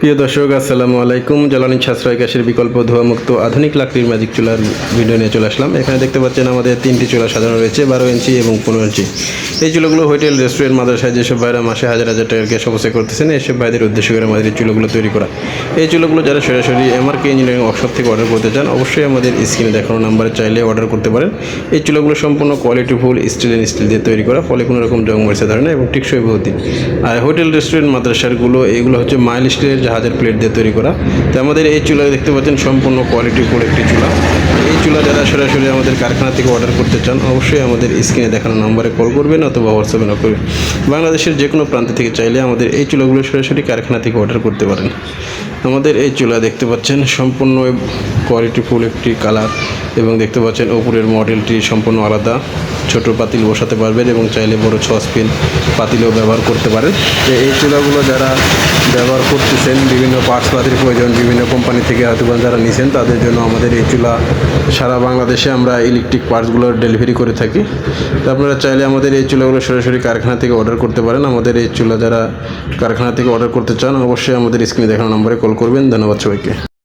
প্রিয় দর্শক, আসসালামু আলাইকুম। জ্বালানি সাশ্রয় গ্যাসের বিকল্প ধোয়ামুক্ত আধুনিক লাকড়ির ম্যাজিক চুলার ভিডিও নিয়ে চলে আসলাম। এখানে দেখতে পাচ্ছেন আমাদের তিনটি চুলা সাজানো রয়েছে, বারো ইঞ্চি এবং পনেরো ইঞ্চি। এই চুলাগুলো হোটেল, রেস্টুরেন্ট, মাদ্রাসায় যেসব ভাইরা মাসে হাজার হাজার টাকার গ্যাস অবস্থা করতেছেন, এসব ভাইদের উদ্দেশ্য করে আমাদের এই চুলাগুলো তৈরি করা। এই চুলাগুলো যারা সরাসরি এমআরকে ইঞ্জিনিয়ারিং ওয়ার্কশপ থেকে অর্ডার করতে চান, অবশ্যই আমাদের স্ক্রিনে দেখানো নাম্বারে চাইলে অর্ডার করতে পারেন। এই চুলাগুলো সম্পূর্ণ কোয়ালিটিফুল স্টিল অ্যান্ড স্টিল দিয়ে তৈরি করা, ফলে কোনো রকম জং মরিচা ধরে না এবং টিকসই বহুদিন। আর হোটেল, রেস্টুরেন্ট মাদ্রাসারগুলো এগুলো হচ্ছে মাইল স্টিলের জাহাজের প্লেট দিয়ে তৈরি করা। তো আমাদের এই চুলা দেখতে পাচ্ছেন সম্পূর্ণ কোয়ালিটি ফুল একটি চুলা। এই চুলা যারা সরাসরি আমাদের কারখানা থেকে অর্ডার করতে চান, অবশ্যই আমাদের স্ক্রিনে দেখানো নম্বরে কল করবেন অথবা হোয়াটসঅ্যাপে না করবেন বাংলাদেশের যে কোনো প্রান্ত থেকে চাইলে আমাদের এই চুলাগুলো সরাসরি কারখানা থেকে অর্ডার করতে পারেন। আমাদের এই চুলা দেখতে পাচ্ছেন সম্পূর্ণ কোয়ালিটি ফুল একটি কালার এবং দেখতে পাচ্ছেন ওপরের মডেলটি সম্পূর্ণ আলাদা। ছোট পাতিল বসাতে পারবেন এবং চাইলে বড় ছসপিন পাতিলও ব্যবহার করতে পারেন। এই চুলাগুলো যারা ব্যবহার করতেছেন, বিভিন্ন পার্টস পাতির প্রয়োজন, বিভিন্ন কোম্পানি থেকে হয়তো যারা নিছেন, তাদের জন্য আমাদের এই চুলা সারা বাংলাদেশে আমরা ইলেকট্রিক পার্টসগুলো ডেলিভারি করে থাকি। তো আপনারা চাইলে আমাদের এই চুলাগুলো সরাসরি কারখানা থেকে অর্ডার করতে পারেন। আমাদের এই চুলা যারা কারখানা থেকে অর্ডার করতে চান, অবশ্যই আমাদের স্ক্রিনে দেখানো নম্বরে কল করবেন। ধন্যবাদ সবাইকে।